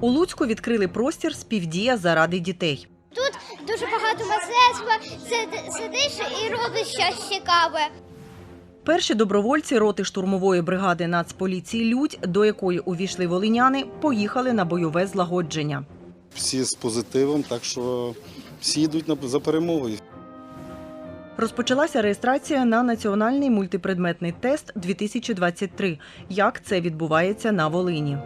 У Луцьку відкрили простір співдія заради дітей. Тут дуже багато мистецтва, сиди- сидиш і робиш щось цікаве. Перші добровольці роти штурмової бригади Нацполіції Людь, до якої увійшли волиняни, поїхали на бойове злагодження. всі з позитивом, так що всі йдуть за перемогою. Розпочалася реєстрація на національний мультипредметний тест 2023. Як це відбувається на Волині?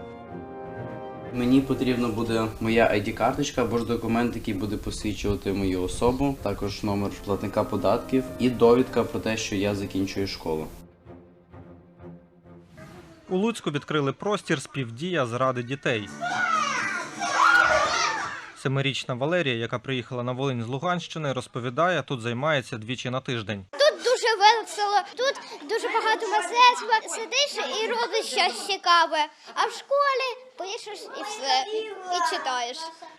Мені потрібна буде моя ID-карточка або ж документ, який буде посвідчувати мою особу, також номер платника податків і довідка про те, що я закінчую школу. У Луцьку відкрили простір співдія заради дітей. Семирічна Валерія, яка приїхала на Волинь з Луганщини, розповідає, тут займається двічі на тиждень. Тут дуже весело, тут дуже багато мистецтва, сидиш і робиш щось цікаве. А в школі пишеш і все, і читаєш.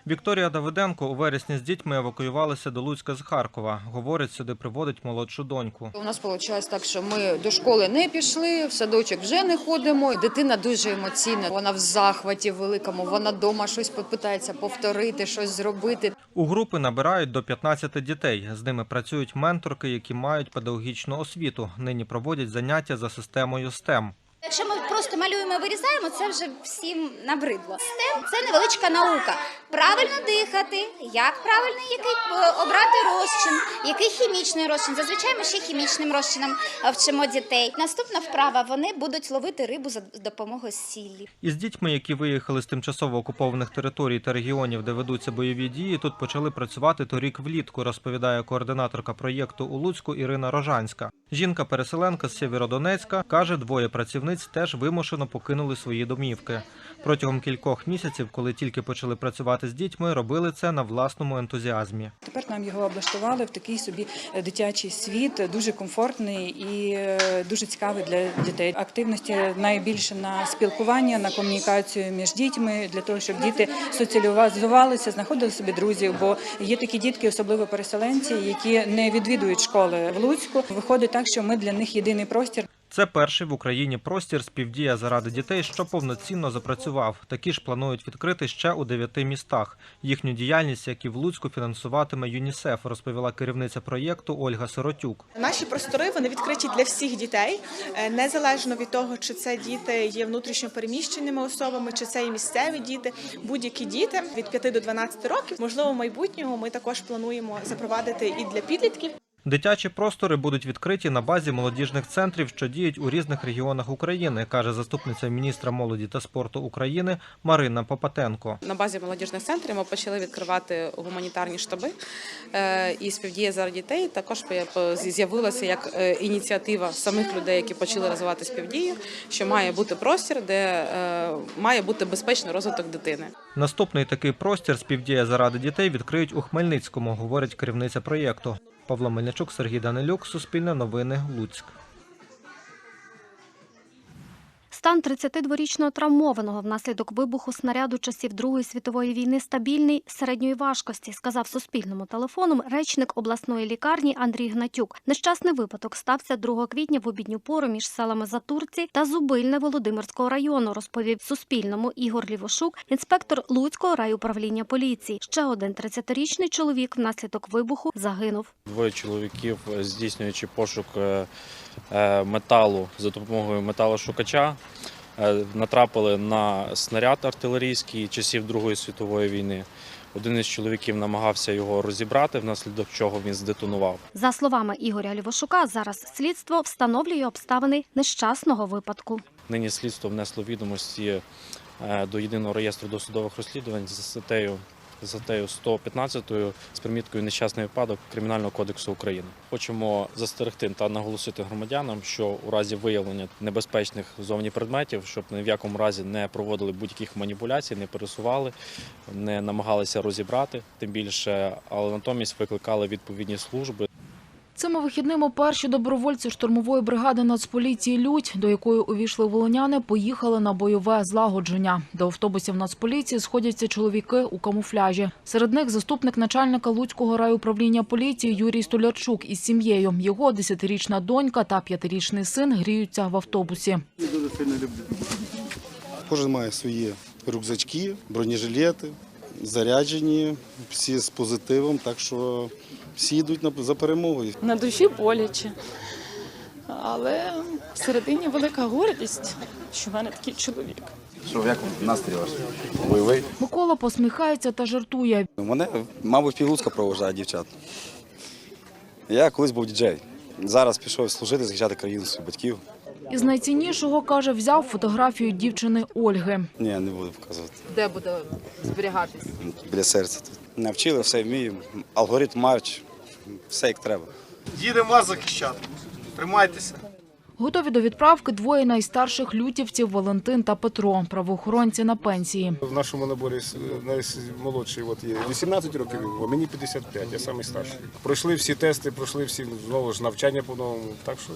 Вікторія Давиденко у вересні з дітьми евакуювалася до Луцька з Харкова. Говорить, сюди приводить молодшу доньку. У нас виходить так, що ми до школи не пішли, в садочок вже не ходимо. Дитина дуже емоційна. Вона в захваті великому. Вона вдома щось питається повторити, щось зробити. У групи набирають до 15 дітей. З ними працюють менторки, які мають педагогічну освіту. Нині проводять заняття за системою STEM. Якщо ми просто малюємо і вирізаємо, це вже всім набридло. STEM – це невеличка наука. Правильно дихати, як правильно який е, обрати розчин, який хімічний розчин. Зазвичай ми ще хімічним розчином е, вчимо дітей. Наступна вправа вони будуть ловити рибу за допомогою сіллі. Із дітьми, які виїхали з тимчасово окупованих територій та регіонів, де ведуться бойові дії, тут почали працювати торік влітку, розповідає координаторка проєкту у Луцьку Ірина Рожанська. Жінка-переселенка з Сєвєродонецька каже, двоє працівниць теж вимушено покинули свої домівки. Протягом кількох місяців, коли тільки почали працювати з дітьми, робили це на власному ентузіазмі. Тепер нам його облаштували в такий собі е, дитячий світ, дуже комфортний і е, дуже цікавий для дітей. Активності найбільше на спілкування, на комунікацію між дітьми для того, щоб діти соціалізувалися, знаходили собі друзів. Бо є такі дітки, особливо переселенці, які не відвідують школи в Луцьку. Виходить так, що ми для них єдиний простір. Це перший в Україні простір співдія заради дітей, що повноцінно запрацював. Такі ж планують відкрити ще у дев'яти містах. Їхню діяльність, як і в Луцьку, фінансуватиме ЮНІСЕФ, розповіла керівниця проєкту Ольга Сиротюк. Наші простори вони відкриті для всіх дітей, е, незалежно від того, чи це діти є внутрішньо переміщеними особами, чи це і місцеві діти. Будь-які діти від 5 до 12 років. Можливо, в майбутнього ми також плануємо запровадити і для підлітків. Дитячі простори будуть відкриті на базі молодіжних центрів, що діють у різних регіонах України, каже заступниця міністра молоді та спорту України Марина Попатенко. На базі молодіжних центрів ми почали відкривати гуманітарні штаби е, і співдія заради дітей. Також з'явилася як е, ініціатива самих людей, які почали розвивати співдію, що має бути простір, де е, має бути безпечний розвиток дитини. Наступний такий простір співдія заради дітей відкриють у Хмельницькому, говорить керівниця проєкту. Павло Мельничук, Сергій Данилюк, Суспільне новини, Луцьк. Стан 32-річного травмованого внаслідок вибуху снаряду часів Другої світової війни стабільний середньої важкості, сказав Суспільному телефоном речник обласної лікарні Андрій Гнатюк. Нещасний випадок стався 2 квітня в обідню пору між селами Затурці та Зубильне Володимирського району, розповів Суспільному Ігор Лівошук, інспектор Луцького райуправління поліції. Ще один 30-річний чоловік внаслідок вибуху загинув. Двоє чоловіків, здійснюючи пошук е, металу за допомогою металошукача, е, натрапили на снаряд артилерійський часів Другої світової війни. Один із чоловіків намагався його розібрати, внаслідок чого він здетонував. За словами Ігоря Лівошука, зараз слідство встановлює обставини нещасного випадку. Нині слідство внесло відомості е, до єдиного реєстру досудових розслідувань за статтею статтею 115 з приміткою нещасний випадок Кримінального кодексу України. Хочемо застерегти та наголосити громадянам, що у разі виявлення небезпечних зовні предметів, щоб ні в якому разі не проводили будь-яких маніпуляцій, не пересували, не намагалися розібрати, тим більше, але натомість викликали відповідні служби. Цими вихідними перші добровольці штурмової бригади Нацполіції Людь, до якої увійшли волиняни, поїхали на бойове злагодження. До автобусів Нацполіції сходяться чоловіки у камуфляжі. Серед них заступник начальника Луцького райуправління поліції Юрій Столярчук із сім'єю. Його 10-річна донька та 5-річний син гріються в автобусі. Кожен має свої рюкзачки, бронежилети, заряджені, всі з позитивом, так що всі йдуть за перемогою. На душі боляче. Але всередині велика гордість, що в мене такий чоловік. Що, як настрій ваш? Бойовий? Микола посміхається та жартує. Мене, мабуть, півлуцька проважає дівчат. Я колись був діджей. Зараз пішов служити, захищати країну своїх батьків. Із найціннішого, каже, взяв фотографію дівчини Ольги. Ні, не буду показувати. Де буде зберігатись? Біля серця тут. Навчили, все вмію. Алгоритм марч, все як треба. Їдемо вас захищати. Тримайтеся. Готові до відправки двоє найстарших лютівців Валентин та Петро, правоохоронці на пенсії. В нашому наборі наймолодший от є 18 років, а мені 55, я самий старший. Пройшли всі тести, пройшли всі знову ж навчання по-новому. Так що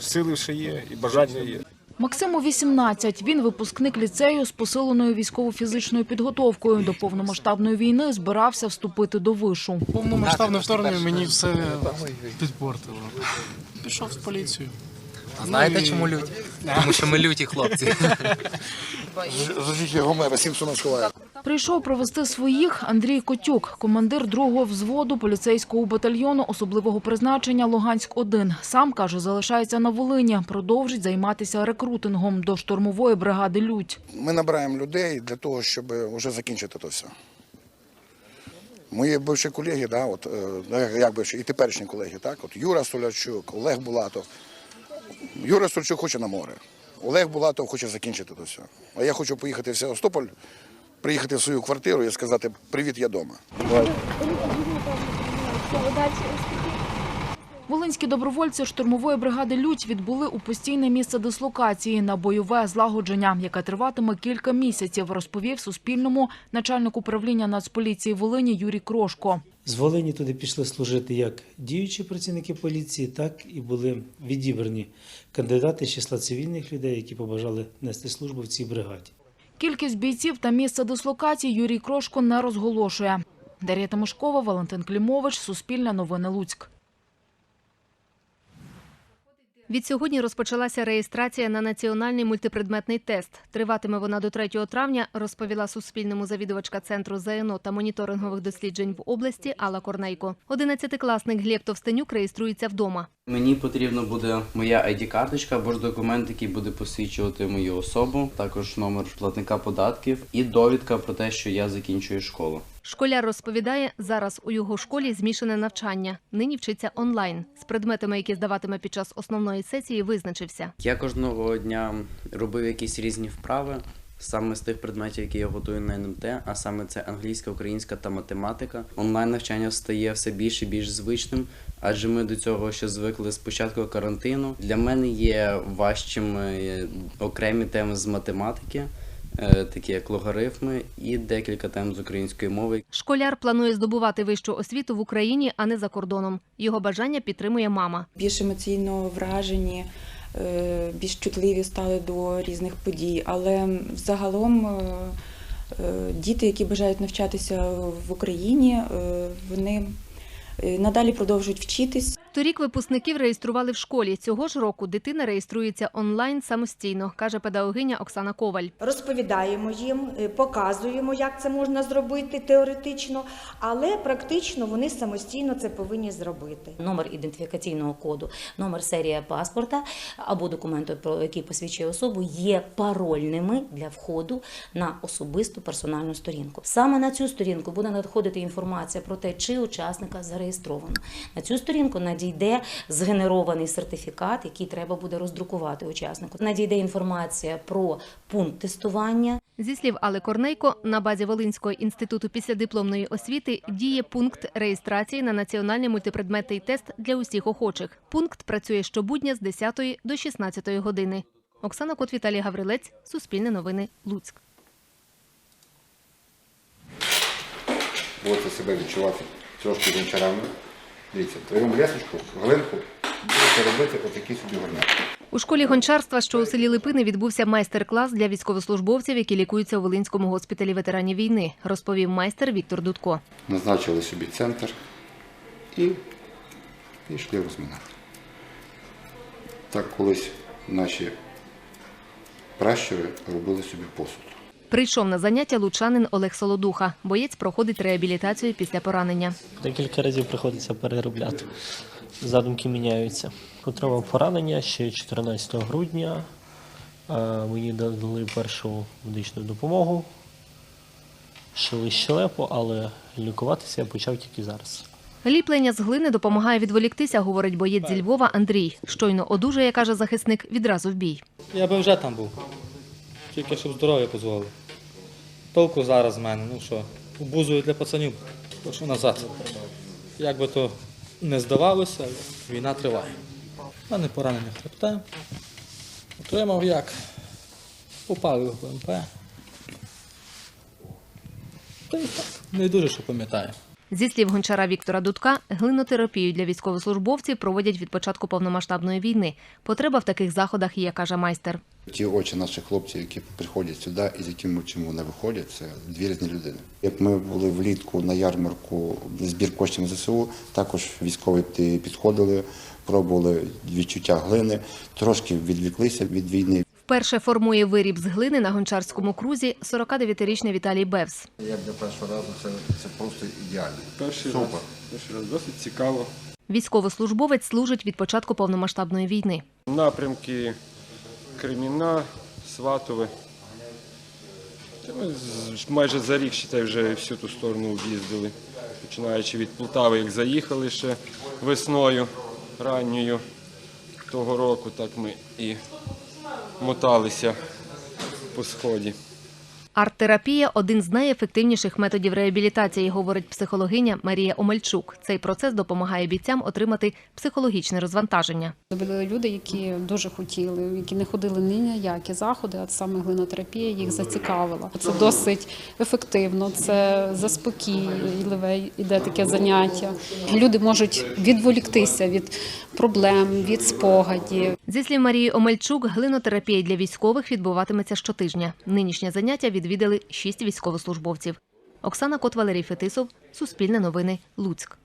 сили ще є і бажання є. Максиму 18. Він випускник ліцею з посиленою військово-фізичною підготовкою. До повномасштабної війни збирався вступити до вишу. Повномасштабне вторгнення мені все підпортило. Пішов в поліцію. А знаєте, Ну чому люті? Тому що ми люті хлопці. Зажіть його мера, Сімпсона сховає. Прийшов провести своїх Андрій Котюк, командир другого взводу поліцейського батальйону особливого призначення Луганськ-1. Сам, каже, залишається на Волині, продовжить займатися рекрутингом до штурмової бригади «Людь». Ми набираємо людей для того, щоб вже закінчити то все. Мої бивші колеги, да, от, е, ну, як- бивші, і теперішні колеги, так, от Юра Солячук, Олег Булатов. Юра Солячук хоче на море. Олег Булатов хоче закінчити то все. А я хочу поїхати в Севастополь, приїхати в свою квартиру і сказати Привіт, я вдома. Волинські добровольці штурмової бригади «Людь» відбули у постійне місце дислокації на бойове злагодження, яке триватиме кілька місяців, розповів Суспільному начальник управління Нацполіції Волині Юрій Крошко. З Волині туди пішли служити як діючі працівники поліції, так і були відібрані кандидати з числа цивільних людей, які побажали нести службу в цій бригаді. Кількість бійців та місце дислокації Юрій Крошко не розголошує. Дар'я Тимошкова, Валентин Клімович, Суспільне новини Луцьк. Відсьогодні розпочалася реєстрація на національний мультипредметний тест. Триватиме вона до 3 травня, розповіла Суспільному завідувачка Центру ЗНО та моніторингових досліджень в області Алла Корнейко. Одинадцятикласник Глєб Товстенюк реєструється вдома. Мені потрібна буде моя ID-карточка або ж документ, який буде посвідчувати мою особу, також номер платника податків і довідка про те, що я закінчую школу. Школяр розповідає, зараз у його школі змішане навчання. Нині вчиться онлайн. З предметами, які здаватиме під час основної сесії, визначився. Я кожного дня робив якісь різні вправи. Саме з тих предметів, які я готую на НМТ, а саме це англійська, українська та математика. Онлайн навчання стає все більш і більш звичним, адже ми до цього ще звикли з початку карантину. Для мене є важчими окремі теми з математики, е, такі як логарифми, і декілька тем з української мови. Школяр планує здобувати вищу освіту в Україні, а не за кордоном. Його бажання підтримує мама. більш емоційно вражені, е, більш чутливі стали до різних подій. Але загалом е, е, діти, які бажають навчатися в Україні, е, вони е, надалі продовжують вчитись. Торік випускників реєстрували в школі. Цього ж року дитина реєструється онлайн самостійно, каже педагогиня Оксана Коваль. Розповідаємо їм, е, показуємо, як це можна зробити теоретично, але практично вони самостійно це повинні зробити. Номер ідентифікаційного коду, номер серія паспорта або документу, про який посвідчує особу, є парольними для входу на особисту персональну сторінку. Саме на цю сторінку буде надходити інформація про те, чи учасника зареєстровано. На цю сторінку надійде згенерований сертифікат, який треба буде роздрукувати учаснику. Надійде інформація про пункт тестування. Зі слів Алли Корнейко, на базі Волинського інституту післядипломної освіти діє пункт реєстрації на національний мультипредметний тест для усіх охочих. Пункт працює щобудня з 10 до 16 години. Оксана Кот, Віталій Гаврилець, Суспільне новини, Луцьк. будете себе відчувати трошки гончарами. Дивіться, твою лісочку, глинку будете робити отакі собі горняки. У школі гончарства, що у селі Липини, відбувся майстер-клас для військовослужбовців, які лікуються у Волинському госпіталі ветеранів війни, розповів майстер Віктор Дудко. Назначили собі центр і пішли розминати. Так колись наші пращури робили собі посуд. Прийшов на заняття лучанин Олег Солодуха. Боєць проходить реабілітацію після поранення. Декілька разів приходиться переробляти. Задумки міняються. Отримав поранення ще 14 грудня. Мені дали першу медичну допомогу. Шили щелепу, але лікуватися я почав тільки зараз. Ліплення з глини допомагає відволіктися, говорить боєць зі Львова Андрій. Щойно одужає, каже захисник, відразу в бій. Я би вже там був. Тільки щоб здоров'я дозволило. Толку зараз з мене, ну що, обузую для пацанів, прошу назад. Як би то не здавалося, війна триває. У мене поранення хребта. Отримав як? Попали в БМП. Та й так, не дуже що пам'ятаю. Зі слів гончара Віктора Дудка, глинотерапію для військовослужбовців проводять від початку повномасштабної війни. Потреба в таких заходах є, каже майстер. Ті очі наших хлопців, які приходять сюди і з якими чим вони виходять, це дві різні людини. Як ми були влітку на ярмарку збір коштів ЗСУ, також військові підходили, пробували відчуття глини, трошки відвіклися від війни. Вперше формує виріб з глини на гончарському крузі 49-річний Віталій Бевс. Як для першого разу це, це просто ідеально. Перший Супер. раз. Перший раз досить цікаво. Військовослужбовець служить від початку повномасштабної війни. Напрямки Креміна, Сватове. Ми майже за рік считай, вже всю ту сторону об'їздили. Починаючи від Полтави, як заїхали ще весною ранньою того року, так ми і моталися по сході. Арт-терапія один з найефективніших методів реабілітації, говорить психологиня Марія Омельчук. Цей процес допомагає бійцям отримати психологічне розвантаження. Були люди, які дуже хотіли, які не ходили ні на які заходи, а саме глинотерапія їх зацікавила. Це досить ефективно, це заспокійливе іде таке заняття. Люди можуть відволіктися від проблем, від спогадів. Зі слів Марії Омельчук, глинотерапія для військових відбуватиметься щотижня. Нинішнє заняття відвідали шість військовослужбовців. Оксана Кот, Валерій Фетисов, Суспільне новини, Луцьк.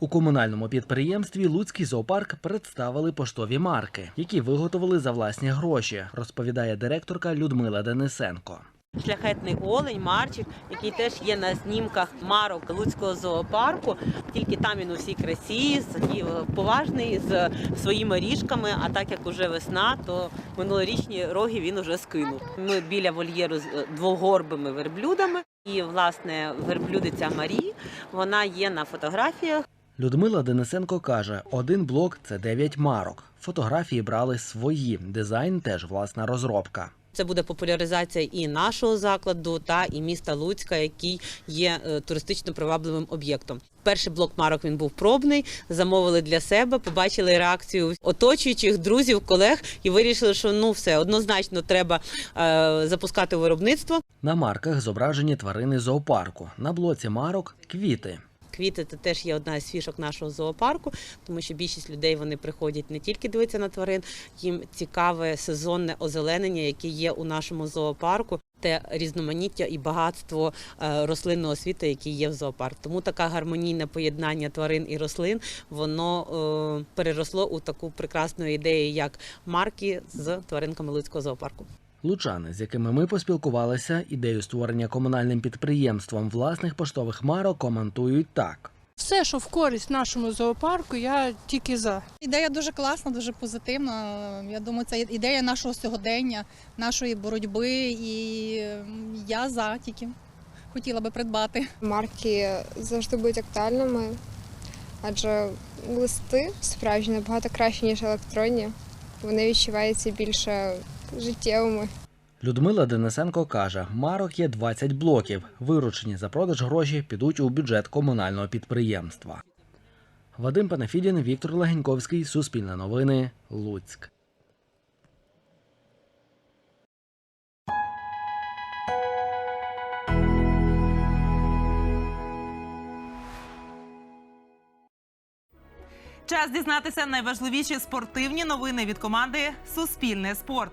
У комунальному підприємстві Луцький зоопарк представили поштові марки, які виготовили за власні гроші, розповідає директорка Людмила Денисенко. Шляхетний олень, Марчик, який теж є на знімках марок Луцького зоопарку. Тільки там він у всій красі, поважний з своїми ріжками. А так як уже весна, то минулорічні роги він уже скинув. Ми біля вольєру з е, двогорбими верблюдами. І власне верблюдиця Марі вона є на фотографіях. Людмила Денисенко каже: один блок це 9 марок. Фотографії брали свої. Дизайн теж власна розробка. Це буде популяризація і нашого закладу, та і міста Луцька, який є е, туристично привабливим об'єктом. Перший блок марок він був пробний. Замовили для себе, побачили реакцію оточуючих друзів, колег і вирішили, що ну все однозначно треба е, запускати виробництво. На марках зображені тварини зоопарку. На блоці марок квіти. Квіти це теж є одна з фішок нашого зоопарку, тому що більшість людей вони приходять не тільки дивитися на тварин, їм цікаве сезонне озеленення, яке є у нашому зоопарку. Те різноманіття і багатство е, рослинного світу, який є в зоопарку. Тому таке гармонійне поєднання тварин і рослин воно е, переросло у таку прекрасну ідею, як марки з тваринками Луцького зоопарку. Лучани, з якими ми поспілкувалися, ідею створення комунальним підприємством власних поштових марок коментують так. Все, що в користь нашому зоопарку, я тільки за. Ідея дуже класна, дуже позитивна. Я думаю, це ідея нашого сьогодення, нашої боротьби, і я за тільки хотіла би придбати. Марки завжди будуть актуальними, адже листи справжні набагато краще, ніж електронні. Вони відчуваються більше життєвими. Людмила Денисенко каже, марок є 20 блоків. Виручені за продаж гроші підуть у бюджет комунального підприємства. Вадим Панафідін, Віктор Легеньковський, Суспільне новини, Луцьк. Час дізнатися найважливіші спортивні новини від команди Суспільне спорт.